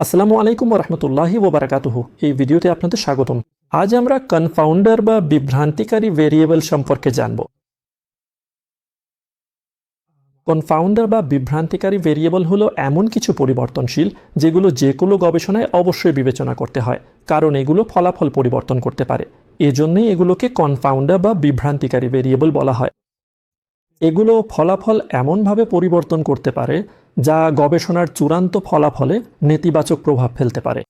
আসসালামু আলাইকুম রহমতুল্লাহি ওবরাকাতুহু। এই ভিডিওতে আপনাদের স্বাগতম। আজ আমরা কনফাউন্ডার বা বিভ্রান্তিকারী ভেরিয়েবল সম্পর্কে জানব। কনফাউন্ডার বা বিভ্রান্তিকারী ভেরিয়েবল হলো এমন কিছু পরিবর্তনশীল যেগুলো যে কোনো গবেষণায় অবশ্যই বিবেচনা করতে হয়, কারণ এগুলো ফলাফল পরিবর্তন করতে পারে। এজন্যই এগুলোকে কনফাউন্ডার বা বিভ্রান্তিকারী ভেরিয়েবল বলা হয়। এগুলো ফলাফল এমনভাবে পরিবর্তন করতে পারে যা গবেষণার চূড়ান্ত ফলাফলে নেতিবাচক প্রভাব ফেলতে পারে।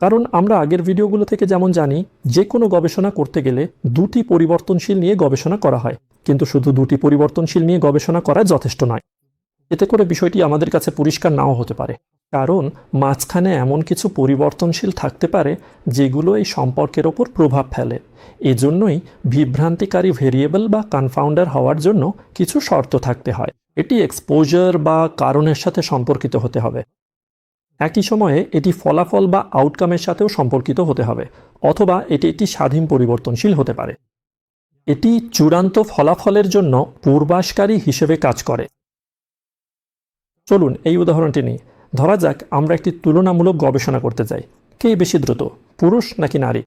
কারণ আমরা আগের ভিডিওগুলো থেকে যেমন জানি যে কোনো গবেষণা করতে গেলে দুটি পরিবর্তনশীল নিয়ে গবেষণা করা হয়। কিন্তু শুধু দুটি পরিবর্তনশীল নিয়ে গবেষণা করা যথেষ্ট নয়। এতে করে বিষয়টি আমাদের কাছে পরিষ্কার নাও হতে পারে। কারণ মাঝখানে এমন কিছু পরিবর্তনশীল থাকতে পারে, যেগুলো এই সম্পর্কের ওপর প্রভাব ফেলে। এজন্যই বিভ্রান্তিকারী ভেরিয়েবল বা কনফাউন্ডার হওয়ার জন্য কিছু শর্ত থাকতে হয়। এটি এক্সপোজার বা কারণের সাথে সম্পর্কিত হতে হবে। একই সময়ে এটি ফলাফল বা আউটকামের সাথেও সম্পর্কিত হতে হবে, অথবা এটি একটি স্বাধীন পরিবর্তনশীল হতে পারে। এটি চূড়ান্ত ফলাফলের জন্য পূর্বাসকারী হিসেবে কাজ করে। চলুন এই উদাহরণটি নিই। ধরা যাক আমরা একটি তুলনামূলক গবেষণা করতে চাই। কে বেশি দ্রুত, পুরুষ নাকি নারী?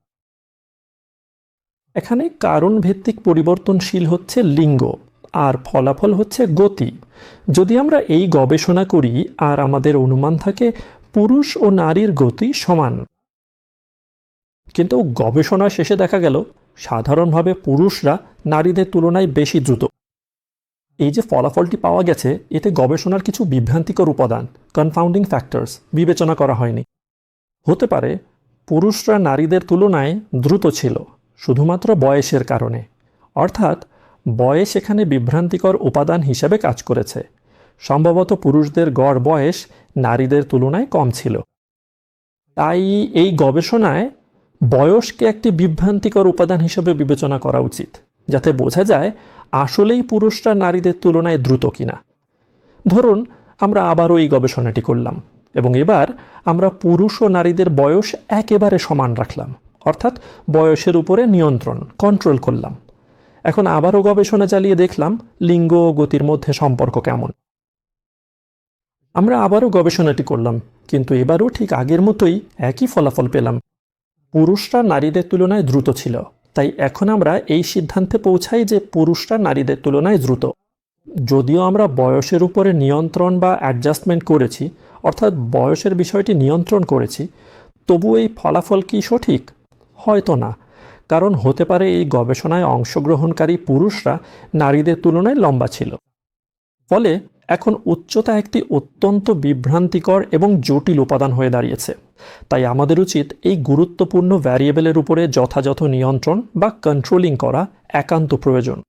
এখানে কারণ ভিত্তিক পরিবর্তনশীল হচ্ছে লিঙ্গ। আর ফলাফল হচ্ছে গতি। যদি আমরা এই গবেষণা করি, আর আমাদের অনুমান থাকে, পুরুষ ও নারীর গতি সমান। কিন্তু গবেষণা শেষে দেখা গেল, সাধারণভাবে পুরুষরা নারীদের তুলনায় বেশি দ্রুত। এই যে ফলাফলটি পাওয়া গেছে, এতে গবেষণার কিছু বিভ্রান্তিকর উপাদান কনফাউন্ডিং ফ্যাক্টরস বিবেচনা করা হয়নি। হতে পারে, পুরুষরা নারীদের তুলনায় দ্রুত ছিল, শুধুমাত্র বয়সের কারণে। অর্থাৎ বয়স এখানে বিভ্রান্তিকর উপাদান হিসেবে কাজ করেছে। সম্ভবত পুরুষদের গড় বয়স নারীদের তুলনায় কম ছিল। তাই এই গবেষণায় বয়সকে একটি বিভ্রান্তিকর উপাদান হিসেবে বিবেচনা করা উচিত, যাতে বোঝা যায় আসলেই পুরুষরা নারীদের তুলনায় দ্রুত কিনা। ধরুন, আমরা আবারও এই গবেষণাটি করলাম এবং এবার আমরা পুরুষ ও নারীদের বয়স একেবারে সমান রাখলাম, অর্থাৎ বয়সের উপরে নিয়ন্ত্রণ কন্ট্রোল করলাম। এখন আবারও গবেষণা চালিয়ে দেখলাম লিঙ্গ ও গতির মধ্যে সম্পর্ক কেমন। আমরা আবারও গবেষণাটি করলাম, কিন্তু এবারও ঠিক আগের মতোই একই ফলাফল পেলাম। পুরুষরা নারীদের তুলনায় দ্রুত ছিল, তাই এখন আমরা এই সিদ্ধান্তে পৌঁছাই যে পুরুষরা নারীদের তুলনায় দ্রুত। যদিও আমরা বয়সের উপরে নিয়ন্ত্রণ বা অ্যাডজাস্টমেন্ট করেছি, অর্থাৎ বয়সের বিষয়টি নিয়ন্ত্রণ করেছি তবু এই ফলাফল কি সঠিক? হয়তো না। কারণ হতে পারে এই গবেষণায় অংশগ্রহণকারী পুরুষরা নারীদের তুলনায় লম্বা ছিল। ফলে এখন উচ্চতা একটি অত্যন্ত বিভ্রান্তিকর এবং জটিল উপাদান হয়ে দাঁড়িয়েছে। তাই আমাদের উচিত এই গুরুত্বপূর্ণ ভ্যারিয়েবলের উপরে যথাযথ নিয়ন্ত্রণ বা কন্ট্রোলিং করা একান্ত প্রয়োজন।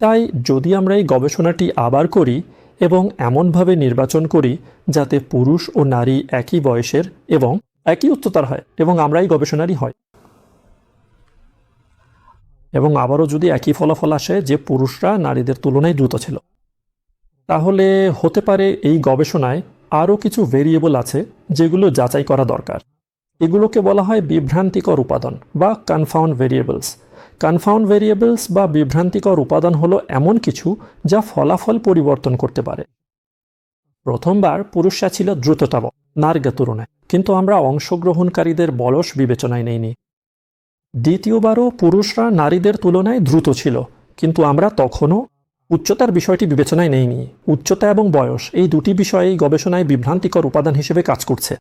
তাই যদি আমরা এই গবেষণাটি আবার করি এবং এমনভাবে নির্বাচন করি যাতে পুরুষ ও নারী একই বয়সের এবং একই উচ্চতার হয় এবং আমরাই গবেষণারই হয়। এবং আবারও যদি একই ফলাফল আসে যে পুরুষরা নারীদের তুলনায় দ্রুত ছিল। তাহলে হতে পারে এই গবেষণায় আরও কিছু ভেরিয়েবল আছে যেগুলো যাচাই করা দরকার। এগুলোকে বলা হয় বিভ্রান্তিকর উপাদান বা কনফাউন্ড ভেরিয়েবলস কনফাউন্ড ভেরিয়েবলস বা বিভ্রান্তিকর উপাদান হলো এমন কিছু যা ফলাফল পরিবর্তন করতে পারে। প্রথমবার পুরুষরা ছিল দ্রুততম। নারীদের তুলনায় কিন্তু আমরা অংশগ্রহণকারীদের বয়স বিবেচনায় নেইনি। দ্বিতীয়বারও পুরুষরা নারীদের তুলনায় দ্রুত ছিল, কিন্তু আমরা তখনও উচ্চতার বিষয়টি বিবেচনায় নেইনি। উচ্চতা এবং বয়স এই দুটি বিষয়েই গবেষণায় বিভ্রান্তিকর উপাদান হিসেবে কাজ করছে।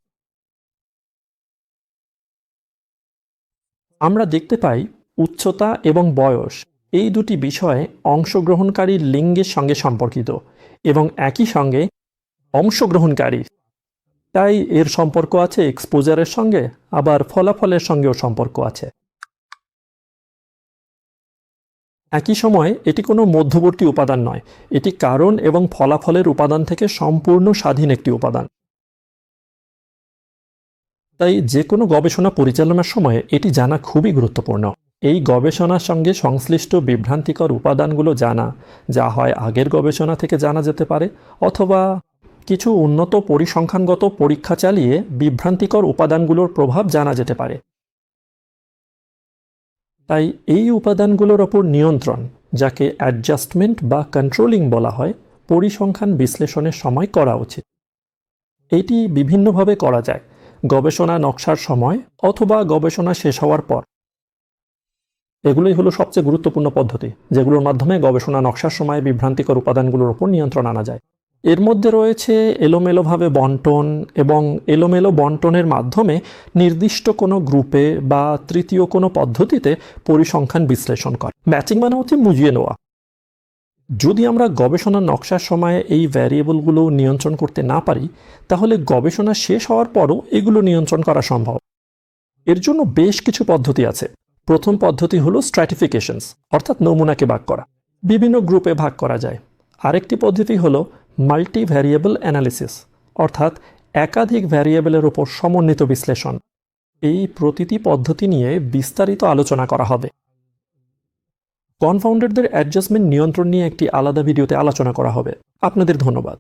আমরা দেখতে পাই উচ্চতা এবং বয়স এই দুটি বিষয়ে অংশগ্রহণকারী লিঙ্গের সঙ্গে সম্পর্কিত এবং একই সঙ্গে অংশগ্রহণকারী তাই এর সম্পর্ক আছে এক্সপোজারের সঙ্গে, আবার ফলাফলের সঙ্গেও সম্পর্ক আছে। একই সময়ে এটি কোনো মধ্যবর্তী উপাদান নয়, এটি কারণ এবং ফলাফলের উপাদান থেকে সম্পূর্ণ স্বাধীন একটি উপাদান। তাই যে কোনো গবেষণা পরিচালনার সময় এটি জানা খুবই গুরুত্বপূর্ণ। এই গবেষণার সঙ্গে সংশ্লিষ্ট বিভ্রান্তিকর উপাদানগুলো জানা, যা হয় আগের গবেষণা থেকে জানা যেতে পারে, অথবা কিছু উন্নত পরিসংখ্যানগত পরীক্ষা চালিয়ে বিভ্রান্তিকর উপাদানগুলোর প্রভাব জানা যেতে পারে। তাই এই উপাদানগুলোর ওপর নিয়ন্ত্রণ, যাকে অ্যাডজাস্টমেন্ট বা কন্ট্রোলিং বলা হয়, পরিসংখ্যান বিশ্লেষণের সময় করা উচিত। এটি বিভিন্নভাবে করা যায়, গবেষণা নকশার সময় অথবা গবেষণা শেষ হওয়ার পর। এগুলোই হলো সবচেয়ে গুরুত্বপূর্ণ পদ্ধতি, যেগুলোর মাধ্যমে গবেষণা নকশার সময় বিভ্রান্তিকর উপাদানগুলোর উপর নিয়ন্ত্রণ আনা যায়। এর মধ্যে রয়েছে এলোমেলোভাবে বন্টন এবং এলোমেলো বন্টনের মাধ্যমে নির্দিষ্ট কোনো গ্রুপে বা তৃতীয় কোনো পদ্ধতিতে পরিসংখ্যান বিশ্লেষণ করা। ম্যাচিং মানে হচ্ছে মুজিয়ে নেওয়া। যদি আমরা গবেষণা নকশার সময় এই ভ্যারিয়েবলগুলো নিয়ন্ত্রণ করতে না পারি, তাহলে গবেষণা শেষ হওয়ার পরও এগুলো নিয়ন্ত্রণ করা সম্ভব। এর জন্য বেশ কিছু পদ্ধতি আছে। প্রথম পদ্ধতি হলো স্ট্র্যাটিফিকেশনস অর্থাৎ নমুনাকে ভাগ করা। বিভিন্ন গ্রুপে ভাগ করা যায়। আরেকটি পদ্ধতি হলো মাল্টি ভ্যারিয়েবল অ্যানালিসিস অর্থাৎ একাধিক ভ্যারিয়েবলের উপর সমন্বিত বিশ্লেষণ। এই প্রতিটি পদ্ধতি নিয়ে বিস্তারিত আলোচনা করা হবে। কনফাউন্ডারদের অ্যাডজাস্টমেন্ট নিয়ন্ত্রণ নিয়ে একটি আলাদা ভিডিওতে আলোচনা করা হবে। আপনাদের ধন্যবাদ।